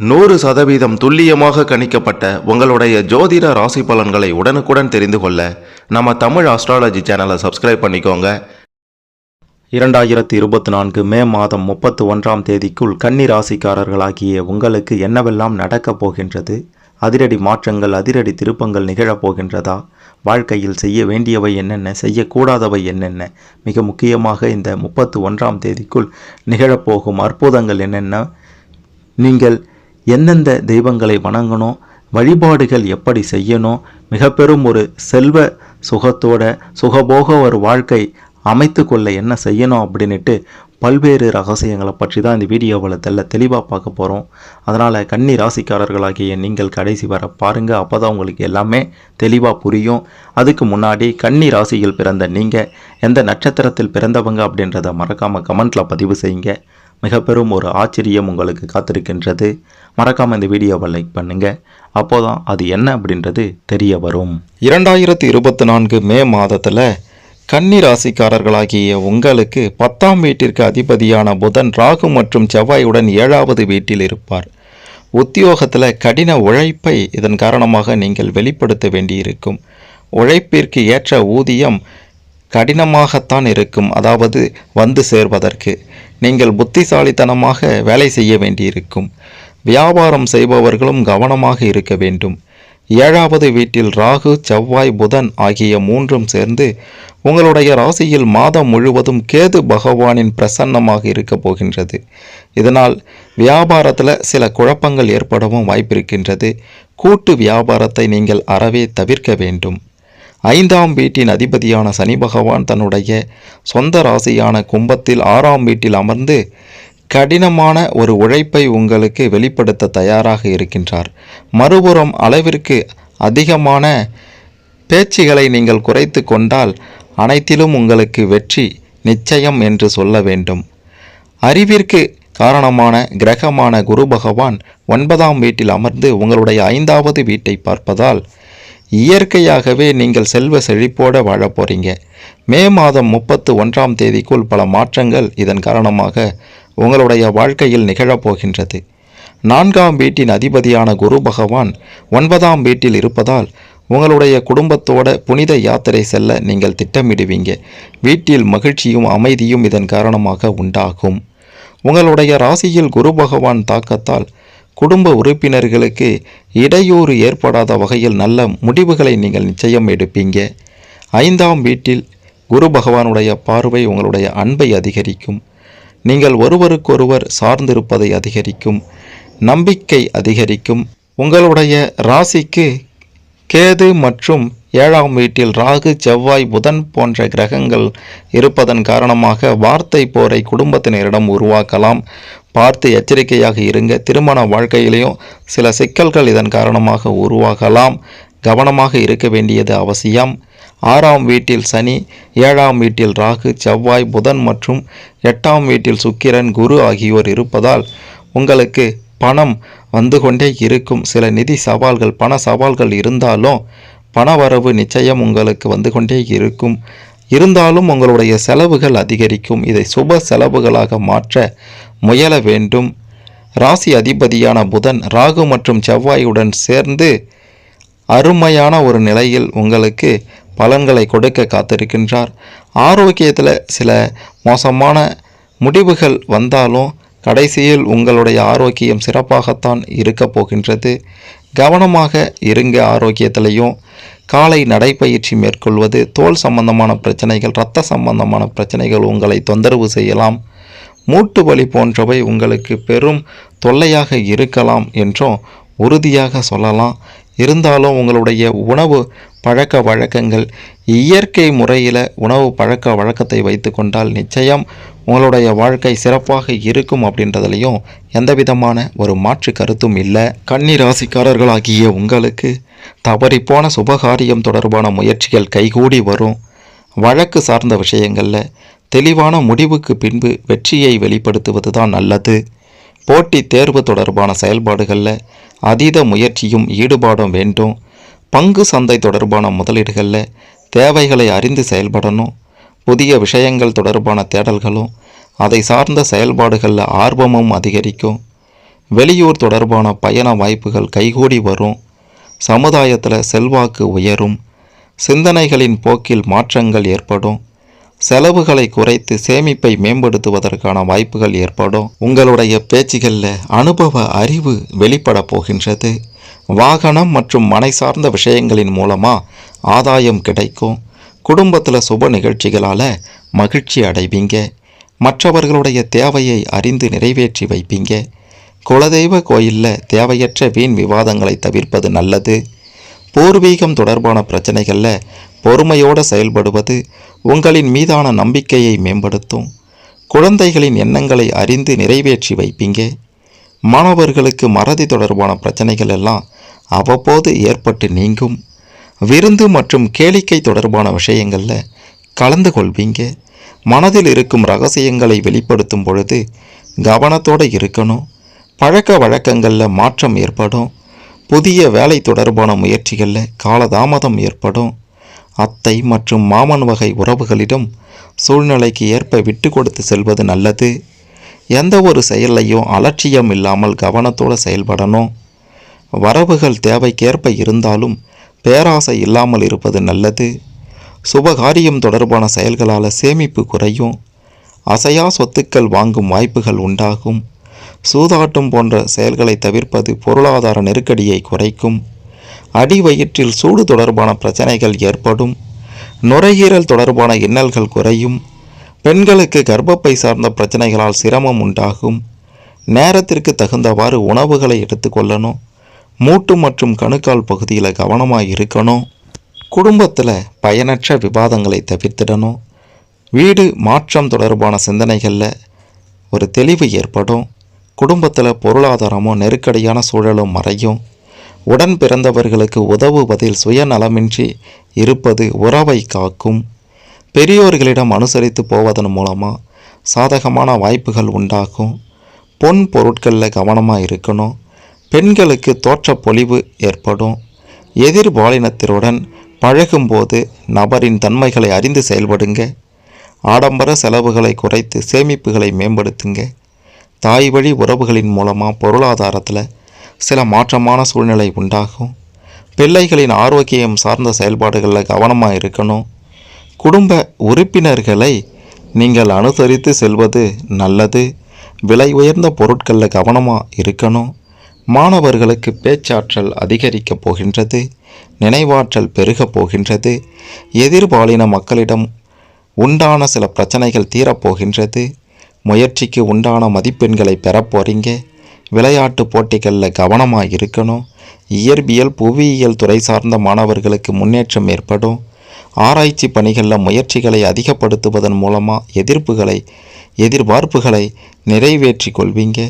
நூறு சதவீதம் துல்லியமாக கணிக்கப்பட்ட உங்களுடைய ஜோதிட ராசி பலன்களை உடனுக்குடன் தெரிந்து கொள்ள நம்ம தமிழ் ஆஸ்ட்ராலஜி சேனலை சப்ஸ்கிரைப் பண்ணிக்கோங்க. இரண்டாயிரத்தி இருபத்தி நான்கு மே மாதம் முப்பத்து ஒன்றாம் தேதிக்குள் கன்னி ராசிக்காரர்களாகிய உங்களுக்கு என்னவெல்லாம் நடக்கப் போகின்றது? அதிரடி மாற்றங்கள் அதிரடி திருப்பங்கள் நிகழப் போகின்றதா? வாழ்க்கையில் செய்ய வேண்டியவை என்னென்ன? செய்யக்கூடாதவை என்னென்ன? மிக முக்கியமாக இந்த முப்பத்து ஒன்றாம் தேதிக்குள் நிகழப்போகும் அற்புதங்கள் என்னென்ன? நீங்கள் எந்தெந்த தெய்வங்களை வணங்கணும் வழிபாடுகள் எப்படி செய்யணும் மிக பெரும் ஒரு செல்வ சுகத்தோட சுகபோக ஒரு வாழ்க்கை அமைத்து கொள்ள என்ன செய்யணும் அப்படின்ட்டு பல்வேறு ரகசியங்களை பற்றி தான் இந்த வீடியோவில் தெல்ல தெளிவாக பார்க்க போகிறோம் அதனால் கன்னி ராசிக்காரர்களாகிய நீங்கள் கடைசி வர பாருங்கள் அப்போ தான் உங்களுக்கு எல்லாமே தெளிவாக புரியும். அதுக்கு முன்னாடி கன்னி ராசியில் பிறந்த நீங்கள் எந்த நட்சத்திரத்தில் பிறந்தவங்க அப்படின்றத மறக்காமல் கமெண்ட்டில் பதிவு செய்யுங்க. மிக பெரும் ஒரு ஆச்சரியம் உங்களுக்கு காத்திருக்கின்றது. மறக்காமல் இந்த வீடியோவை லைக் பண்ணுங்கள் அப்போதான் அது என்ன அப்படின்றது தெரிய வரும். இரண்டாயிரத்தி இருபத்தி நான்கு மே மாதத்தில் கன்னி ராசிக்காரர்களாகிய உங்களுக்கு பத்தாம் வீட்டிற்கு அதிபதியான புதன் ராகு மற்றும் செவ்வாயுடன் ஏழாவது வீட்டில் இருப்பார். உத்தியோகத்தில் கடின உழைப்பை இதன் காரணமாக நீங்கள் வெளிப்படுத்த வேண்டியிருக்கும். உழைப்பிற்கு ஏற்ற ஊதியம் கடினமாகத்தான் இருக்கும். அதாவது வந்து சேர்வதற்கு. நீங்கள் புத்திசாலித்தனமாக வேலை செய்ய வேண்டியிருக்கும். வியாபாரம் செய்பவர்களும் கவனமாக இருக்க வேண்டும். ஏழாவது வீட்டில் ராகு செவ்வாய் புதன் ஆகிய மூன்றும் சேர்ந்து உங்களுடைய ராசியில் மாதம் முழுவதும் கேது பகவானின் பிரசன்னமாக இருக்க போகின்றது. இதனால் வியாபாரத்தில் சில குழப்பங்கள் ஏற்படவும் வாய்ப்பிருக்கின்றது. கூட்டு வியாபாரத்தை நீங்கள் அறவே தவிர்க்க வேண்டும். ஐந்தாம் வீட்டின் அதிபதியான சனி பகவான் தன்னுடைய சொந்த ராசியான கும்பத்தில் ஆறாம் வீட்டில் அமர்ந்து கடினமான ஒரு உழைப்பை உங்களுக்கு வெளிப்படுத்த தயாராக இருக்கின்றார். மறுபுறம் அளவிற்கு அதிகமான பேச்சுகளை நீங்கள் குறைத்து கொண்டால் அனைத்திலும் உங்களுக்கு வெற்றி நிச்சயம் என்று சொல்ல வேண்டும். அறிவிற்கு காரணமான கிரகமான குரு பகவான் ஒன்பதாம் வீட்டில் அமர்ந்து உங்களுடைய ஐந்தாவது வீட்டை பார்ப்பதால் இயற்கையாகவே நீங்கள் செல்வ செழிப்போட வாழப் போறீங்க. மே மாதம் முப்பத்து ஒன்றாம் தேதிக்குள் பல மாற்றங்கள் இதன் காரணமாக உங்களுடைய வாழ்க்கையில் நிகழப்போகின்றது நான்காம் வீட்டின் அதிபதியான குரு பகவான் ஒன்பதாம் வீட்டில் இருப்பதால் உங்களுடைய குடும்பத்தோட புனித யாத்திரை செல்ல நீங்கள் திட்டமிடுவீங்க. வீட்டில் மகிழ்ச்சியும் அமைதியும் இதன் காரணமாக உண்டாகும். உங்களுடைய ராசியில் குரு பகவான் தாக்கத்தால் குடும்ப உறுப்பினர்களுக்கு இடையூறு ஏற்படாத வகையில் நல்ல முடிவுகளை நீங்கள் நிச்சயம் எடுப்பீங்க. ஐந்தாம் வீட்டில் குரு பகவானுடைய பார்வை உங்களுடைய அன்பை அதிகரிக்கும். நீங்கள் ஒருவருக்கொருவர் சார்ந்திருப்பதை அதிகரிக்கும். நம்பிக்கை அதிகரிக்கும். உங்களுடைய ராசிக்கு கேது மற்றும் ஏழாம் வீட்டில் ராகு செவ்வாய் புதன் போன்ற கிரகங்கள் இருப்பதன் காரணமாக வார்த்தை போரை குடும்பத்தினரிடம் உருவாக்கலாம். பார்த்து எச்சரிக்கையாக இருங்க. திருமண வாழ்க்கையிலையும் சில சிக்கல்கள் இதன் காரணமாக உருவாகலாம். கவனமாக இருக்க வேண்டியது அவசியம். ஆறாம் வீட்டில் சனி ஏழாம் வீட்டில் ராகு செவ்வாய் புதன் மற்றும் எட்டாம் வீட்டில் சுக்கிரன் குரு ஆகியோர் இருப்பதால் உங்களுக்கு பணம் வந்து கொண்டே இருக்கும். சில நிதி சவால்கள் பண சவால்கள் இருந்தாலும் பண வரவு நிச்சயம் உங்களுக்கு வந்து கொண்டே இருக்கும். இருந்தாலும் உங்களுடைய செலவுகள் அதிகரிக்கும். இதை சுப செலவுகளாக மாற்ற முயல வேண்டும். ராசி அதிபதியான புதன் ராகு மற்றும் செவ்வாயுடன் சேர்ந்து அருமையான ஒரு நிலையில் உங்களுக்கு பலன்களை கொடுக்க காத்திருக்கின்றார். ஆரோக்கியத்தில் சில மோசமான முடிவுகள் வந்தாலும் கடைசியில் உங்களுடைய ஆரோக்கியம் சிறப்பாகத்தான் இருக்கப் போகின்றது. கவனமாக இருங்க ஆரோக்கியத்திலையும். காலை நடைப்பயிற்சி மேற்கொள்வது தோல் சம்பந்தமான பிரச்சனைகள் இரத்த சம்பந்தமான பிரச்சனைகள் உங்களை தொந்தரவு செய்யலாம். மூட்டு வலி போன்றவை உங்களுக்கு பெரும் தொல்லையாக இருக்கலாம் என்றும் உறுதியாக சொல்லலாம். இருந்தாலும் உங்களுடைய உணவு பழக்க வழக்கங்கள் இயற்கை முறையில் உணவு பழக்க வழக்கத்தை வைத்து கொண்டால் நிச்சயம் உங்களுடைய வாழ்க்கை சிறப்பாக இருக்கும் அப்படின்றதுலையும் எந்த விதமான ஒரு மாற்று கருத்தும் இல்லை. கன்னி ராசிக்காரர்களாகிய உங்களுக்கு தவறிப்போன சுபகாரியம் தொடர்பான முயற்சிகள் கைகூடி வரும். வழக்கு சார்ந்த விஷயங்களில் தெளிவான முடிவுக்கு பின்பு வெற்றியை வெளிப்படுத்துவது தான் நல்லது. போட்டி தேர்வு தொடர்பான செயல்பாடுகளில் அதீத முயற்சியும் ஈடுபாடும் வேண்டும். பங்கு சந்தை தொடர்பான முதலீடுகளில் தேவைகளை அறிந்து செயல்படணும். புதிய விஷயங்கள் தொடர்பான தேடல்களும் அதை சார்ந்த செயல்பாடுகளில் ஆர்வமும் அதிகரிக்கும். வெளியூர் தொடர்பான பயண வாய்ப்புகள் கைகூடி வரும். சமுதாயத்தில் செல்வாக்கு உயரும். சிந்தனைகளின் போக்கில் மாற்றங்கள் ஏற்படும். செலவுகளை குறைத்து சேமிப்பை மேம்படுத்துவதற்கான வாய்ப்புகள் ஏற்படும். உங்களுடைய பேச்சுகளில் அனுபவ அறிவு வெளிப்பட போகின்றது. வாகனம் மற்றும் மனை சார்ந்த விஷயங்களின் மூலமாக ஆதாயம் கிடைக்கும். குடும்பத்தில் சுப நிகழ்ச்சிகளால் மகிழ்ச்சி அடைவீங்க. மற்றவர்களுடைய தேவையை அறிந்து நிறைவேற்றி வைப்பீங்க. குலதெய்வ கோயிலில் தேவையற்ற வீண் விவாதங்களை தவிர்ப்பது நல்லது. பூர்வீகம் தொடர்பான பிரச்சனைகளில் பொறுமையோடு செயல்படுவது உங்களின் மீதான நம்பிக்கையை மேம்படுத்தும். குழந்தைகளின் எண்ணங்களை அறிந்து நிறைவேற்றி வைப்பீங்க. மாணவர்களுக்கு மறதி தொடர்பான பிரச்சனைகள் எல்லாம் அவ்வப்போது ஏற்பட்டு நீங்கும். விருந்து மற்றும் கேளிக்கை தொடர்பான விஷயங்களில் கலந்து கொள்வீங்க. மனதில் இருக்கும் ரகசியங்களை வெளிப்படுத்தும் பொழுது கவனத்தோடு இருக்கணும். பழக்க வழக்கங்களில் மாற்றம் ஏற்படும். புதிய வேலை தொடர்பான முயற்சிகளில் காலதாமதம் ஏற்படும். அத்தை மற்றும் மாமன் வகை உறவுகளிடம் சூழ்நிலைக்கு ஏற்ப விட்டு கொடுத்து செல்வது நல்லது. எந்த ஒரு செயலையும் அலட்சியம் இல்லாமல் கவனத்தோடு செயல்படணும். வரவுகள் தேவைக்கேற்ப இருந்தாலும் பேராசை இல்லாமல் இருப்பது நல்லது. சுபகாரியம் தொடர்பான செயல்களால் சேமிப்பு குறையும். அசையா சொத்துக்கள் வாங்கும் வாய்ப்புகள் உண்டாகும். சூதாட்டம் போன்ற செயல்களை தவிர்ப்பது பொருளாதார நெருக்கடியை குறைக்கும். அடி வயிற்றில் சூடு தொடர்பான பிரச்சனைகள் ஏற்படும். நுரையீரல் தொடர்பான இன்னல்கள் குறையும். பெண்களுக்கு கர்ப்பப்பை சார்ந்த பிரச்சனைகளால் சிரமம் உண்டாகும். நேரத்திற்கு தகுந்தவாறு உணவுகளை எடுத்துக்கொள்ளணும் மூட்டு மற்றும் கணுக்கால் பகுதியில் கவனமாக இருக்கணும். குடும்பத்தில் பயனற்ற விவாதங்களை தவிர்த்திடணும். வீடு மாற்றம் தொடர்பான சிந்தனைகளில் ஒரு தெளிவு ஏற்படும். குடும்பத்தில் பொருளாதாரமும் நெருக்கடியான சூழலும் மறையும். உடன் பிறந்தவர்களுக்கு உதவுவதில் சுயநலமின்றி இருப்பது உறவை காக்கும். பெரியோர்களிடம் அனுசரித்து போவதன் மூலமாக சாதகமான வாய்ப்புகள் உண்டாகும். பொன் பொருட்களில் கவனமாக இருக்கணும். பெண்களுக்கு தோற்ற பொலிவு ஏற்படும். எதிர்பாலினத்தினுடன் பழகும்போது நபரின் தன்மைகளை அறிந்து செயல்படுங்க. ஆடம்பர செலவுகளை குறைத்து சேமிப்புகளை மேம்படுத்துங்க. தாய் வழி உறவுகளின் மூலமாக பொருளாதாரத்தில் சில மாற்றமான சூழ்நிலை உண்டாகும். பிள்ளைகளின் ஆரோக்கியம் சார்ந்த செயல்பாடுகளில் கவனமாக இருக்கணும். குடும்ப உறுப்பினர்களை நீங்கள் அனுசரித்து செல்வது நல்லது. விலை உயர்ந்த பொருட்களில் கவனமாக இருக்கணும். மாணவர்களுக்கு பேச்சாற்றல் அதிகரிக்கப் போகின்றது. நினைவாற்றல் பெருகப் போகின்றது. எதிர்பாலின மக்களிடம் உண்டான சில பிரச்சனைகள் தீரப்போகின்றது முயற்சிக்கு உண்டான மதிப்பெண்களை பெறப்போறீங்க விளையாட்டு போட்டிகளில் கவனமாக இருக்கணும் இயற்பியல் புவியியல் துறை சார்ந்த மாணவர்களுக்கு முன்னேற்றம் ஏற்படும். ஆராய்ச்சி பணிகளில் முயற்சிகளை அதிகப்படுத்துவதன் மூலமாக எதிர்ப்புகளை எதிர்பார்ப்புகளை நிறைவேற்றி கொள்வீங்க.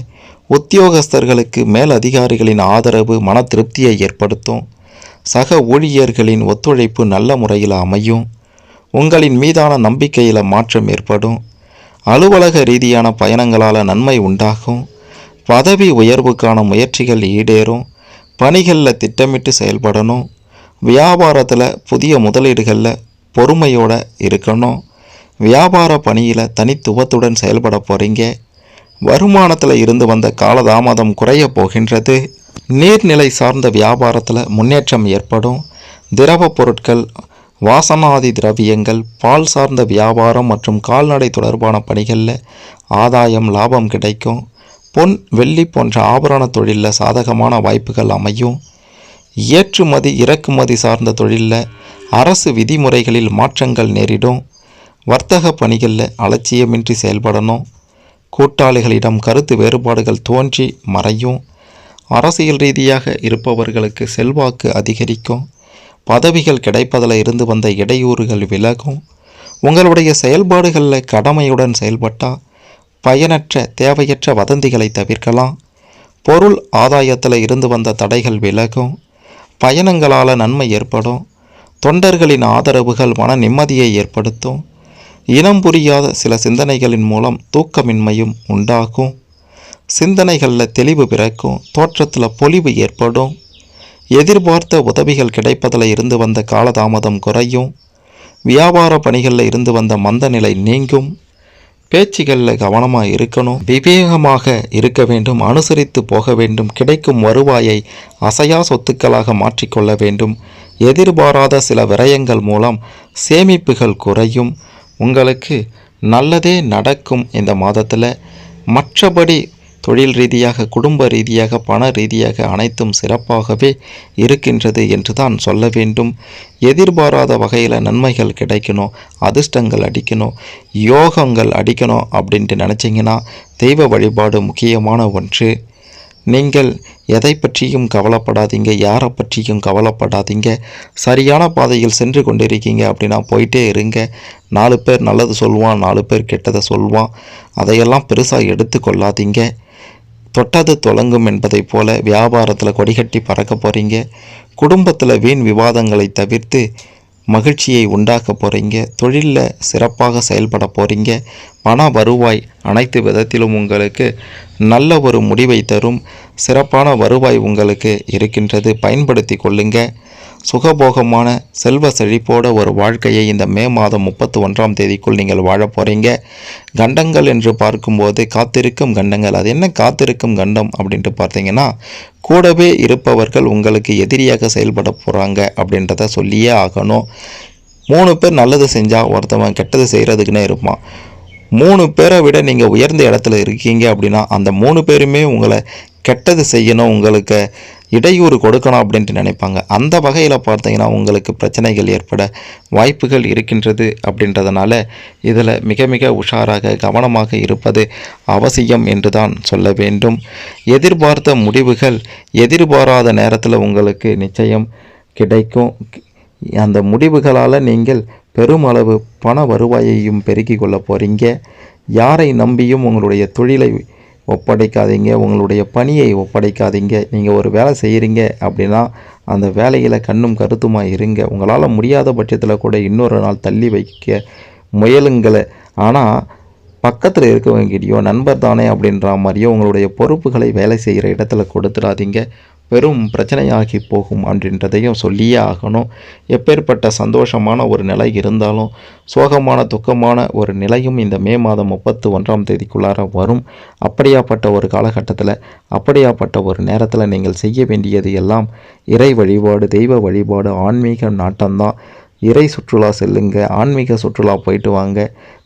உத்தியோகஸ்தர்களுக்கு மேல் அதிகாரிகளின் ஆதரவு மன திருப்தியை ஏற்படுத்தும். சக ஊழியர்களின் ஒத்துழைப்பு நல்ல முறையில் அமையும். உங்களின் மீதான நம்பிக்கையில் மாற்றம் ஏற்படும். அலுவலக ரீதியான பயணங்களால் நன்மை உண்டாகும். பதவி உயர்வுக்கான முயற்சிகள் ஈடேறும். பணிகளில் திட்டமிட்டு செயல்படணும். வியாபாரத்தில் புதிய முதலீடுகளில் பொறுமையோடு இருக்கணும். வியாபார பணியில் தனித்துவத்துடன் செயல்பட போகிறீங்க வருமானத்தில் இருந்து வந்த காலதாமதம் குறைய போகின்றது. நீர்நிலை சார்ந்த வியாபாரத்தில் முன்னேற்றம் ஏற்படும். திரவப் பொருட்கள் வாசனாதி திரவியங்கள் பால் சார்ந்த வியாபாரம் மற்றும் கால்நடை தொடர்பான பணிகளில் ஆதாயம் லாபம் கிடைக்கும். பொன் வெள்ளி போன்ற ஆபரண தொழிலில் சாதகமான வாய்ப்புகள் அமையும். ஏற்றுமதி இறக்குமதி சார்ந்த தொழிலில் அரசு விதிமுறைகளில் மாற்றங்கள் நேரிடும். வர்த்தக பணிகளில் அலட்சியமின்றி செயல்படணும். கூட்டாளிகளிடம் கருத்து வேறுபாடுகள் தோன்றி மறையும். அரசியல் ரீதியாக இருப்பவர்களுக்கு செல்வாக்கு அதிகரிக்கும். பதவிகள் கிடைப்பதில் இருந்து வந்த இடையூறுகள் விலகும். உங்களுடைய செயல்பாடுகளில் கடமையுடன் செயல்பட்டால் பயனற்ற தேவையற்ற வதந்திகளை தவிர்க்கலாம். பொருள் ஆதாயத்தில் இருந்து வந்த தடைகள் விலகும். பயணங்களால் நன்மை ஏற்படும். தொண்டர்களின் ஆதரவுகள் மன நிம்மதியை ஏற்படுத்தும். இனம் புரியாத சில சிந்தனைகளின் மூலம் தூக்கமின்மையும் உண்டாகும். சிந்தனைகளில் தெளிவு பிறக்கும். தோற்றத்தில் பொலிவு ஏற்படும். எதிர்பார்த்த உதவிகள் கிடைப்பதில் இருந்து வந்த காலதாமதம் குறையும். வியாபார பணிகளில் இருந்து வந்த மந்த நிலை நீங்கும். பேச்சுகளில் கவனமாக இருக்கணும். விவேகமாக இருக்க வேண்டும். அனுசரித்து போக வேண்டும். கிடைக்கும் வருவாயை அசையா சொத்துக்களாக மாற்றிக்கொள்ள வேண்டும். எதிர்பாராத சில விரயங்கள் மூலம் சேமிப்புகள் குறையும். உங்களுக்கு நல்லதே நடக்கும் இந்த மாதத்தில். மற்றபடி தொழில் ரீதியாக குடும்ப ரீதியாக பண ரீதியாக அனைத்தும் சிறப்பாகவே இருக்கின்றது என்று தான் சொல்ல வேண்டும். எதிர்பாராத வகையில் நன்மைகள் கிடைக்கணும் அதிர்ஷ்டங்கள் அடிக்கணும் யோகங்கள் அடிக்கணும் அப்படின்ட்டு நினச்சிங்கன்னா தெய்வ வழிபாடு முக்கியமான ஒன்று. நீங்கள் எதை பற்றியும் கவலைப்படாதீங்க யாரை பற்றியும் கவலைப்படாதீங்க. சரியான பாதையில் சென்று கொண்டிருக்கீங்க அப்படின்னா போயிட்டே இருங்க. நாலு பேர் நல்லது சொல்லுவான் நாலு பேர் கெட்டதை சொல்லுவான் அதையெல்லாம் பெருசாக எடுத்துக்கொள்ளாதீங்க. தொட்டது தொடங்கும் என்பதைப் போல வியாபாரத்தில் கொடிகட்டி பறக்க போகிறீங்க குடும்பத்தில் வீண் விவாதங்களை தவிர்த்து மகிழ்ச்சியை உண்டாக்க போகிறீங்க தொழிலில் சிறப்பாக செயல்பட போகிறீங்க பண வருவாய் அனைத்து விதத்திலும் உங்களுக்கு நல்ல ஒரு முடிவை தரும். சிறப்பான வருவாய் உங்களுக்கு இருக்கின்றது. பயன்படுத்தி கொள்ளுங்கள் சுகபோகமான செல்வ செழிப்போட ஒரு வாழ்க்கையை இந்த மே மாதம் முப்பத்தி ஒன்றாம் தேதிக்குள் நீங்கள் வாழ போகிறீங்க கண்டங்கள் என்று பார்க்கும்போது காத்திருக்கும் கண்டங்கள். அது என்ன காத்திருக்கும் கண்டம் அப்படின்ட்டு பார்த்தீங்கன்னா கூடவே இருப்பவர்கள் உங்களுக்கு எதிரியாக செயல்பட போகிறாங்க அப்படின்றத சொல்லியே ஆகணும். மூணு பேர் நல்லது செஞ்சால் ஒருத்தவன் கெட்டது செய்கிறதுக்குன்னே இருப்பான். மூணு பேரை விட நீங்கள் உயர்ந்த இடத்துல இருக்கீங்க அப்படின்னா அந்த மூணு பேருமே உங்களை கெட்டது செய்யணும். உங்களுக்கு இடையூறு கொடுக்கணும் அப்படின்ட்டு நினைப்பாங்க. அந்த வகையில் பார்த்தீங்கன்னா உங்களுக்கு பிரச்சனைகள் ஏற்பட வாய்ப்புகள் இருக்கின்றது அப்படின்றதுனால இதில் மிக மிக உஷாராக கவனமாக இருப்பது அவசியம் என்று தான் சொல்ல வேண்டும். எதிர்பார்த்த முடிவுகள் எதிர்பாராத நேரத்தில் உங்களுக்கு நிச்சயம் கிடைக்கும். அந்த முடிவுகளால் நீங்கள் பெருமளவு பண வருவாயையும் பெருக்கிக் கொள்ள போகிறீங்க யாரை நம்பியும் உங்களுடைய தொழிலை ஒப்படைக்காதீங்க உங்களுடைய பணியை ஒப்படைக்காதீங்க நீங்கள் ஒரு வேலை செய்கிறீங்க அப்படின்னா அந்த வேலையில் கண்ணும் கருத்துமாக இருங்க. உங்களால் முடியாத பட்சத்தில் கூட இன்னொரு நாள் தள்ளி வைக்க முயலுங்களை. ஆனால் பக்கத்தில் இருக்கவங்கிட்டயோ நண்பர் தானே அப்படின்ற மாதிரியோ உங்களுடைய பொறுப்புகளை வேலை செய்கிற இடத்துல கொடுத்துடாதீங்க. பெரும் பிரச்சனையாகி போகும் அப்படின்றதையும் சொல்லியே ஆகணும். எப்பேற்பட்ட சந்தோஷமான ஒரு நிலை இருந்தாலும் சோகமான துக்கமான ஒரு நிலையும் இந்த மே மாதம் முப்பத்து ஒன்றாம் தேதிக்குள்ளார வரும். அப்படியாப்பட்ட ஒரு காலகட்டத்தில் அப்படியாப்பட்ட ஒரு நேரத்தில் நீங்கள் செய்ய வேண்டியது எல்லாம் இறை வழிபாடு தெய்வ வழிபாடு ஆன்மீக நாட்டம்தான். இறை சுற்றுலா செல்லுங்க ஆன்மீக சுற்றுலா போயிட்டு வாங்க.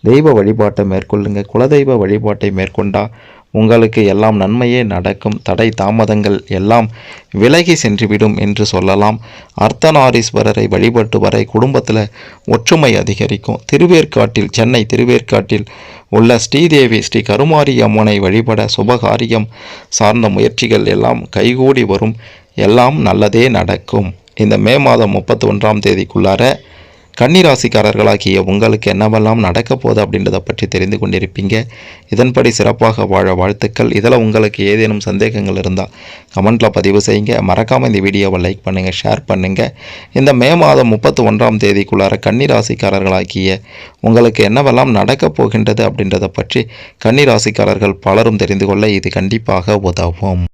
தெய்வ வழிபாட்டை மேற்கொள்ளுங்க குலதெய்வ வழிபாட்டை மேற்கொண்டால் உங்களுக்கு எல்லாம் நன்மையே நடக்கும். தடை தாமதங்கள் எல்லாம் விலகி சென்றுவிடும் என்று சொல்லலாம். அர்த்தநாரீஸ்வரரை வழிபட்டு வரை குடும்பத்தில் ஒற்றுமை அதிகரிக்கும். திருவேற்காட்டில் சென்னை திருவேற்காட்டில் உள்ள ஸ்ரீதேவி ஸ்ரீ கருமாரி அம்மனை வழிபட சுபகாரியம் சார்ந்த முயற்சிகள் எல்லாம் கைகூடி வரும். எல்லாம் நல்லதே நடக்கும். இந்த மே மாதம் முப்பத்தி ஒன்றாம் தேதிக்குள்ளார கன்னிராசிக்காரர்களாகிய உங்களுக்கு என்னவெல்லாம் நடக்க போகுது அப்படின்றத பற்றி தெரிந்து கொண்டிருப்பீங்க. இதன்படி சிறப்பாக வாழ வாழ்த்துக்கள். இதில் உங்களுக்கு ஏதேனும் சந்தேகங்கள் இருந்தால் கமெண்ட்டில் பதிவு செய்யுங்க. மறக்காமல் இந்த வீடியோவை லைக் பண்ணுங்கள் ஷேர் பண்ணுங்கள் இந்த மே மாதம் முப்பத்தி ஒன்றாம் தேதிக்குள்ளார கன்னிராசிக்காரர்களாகிய உங்களுக்கு என்னவெல்லாம் நடக்கப் போகின்றது அப்படின்றத பற்றி கன்னிராசிக்காரர்கள் பலரும் தெரிந்து கொள்ள இது கண்டிப்பாக உதவும்.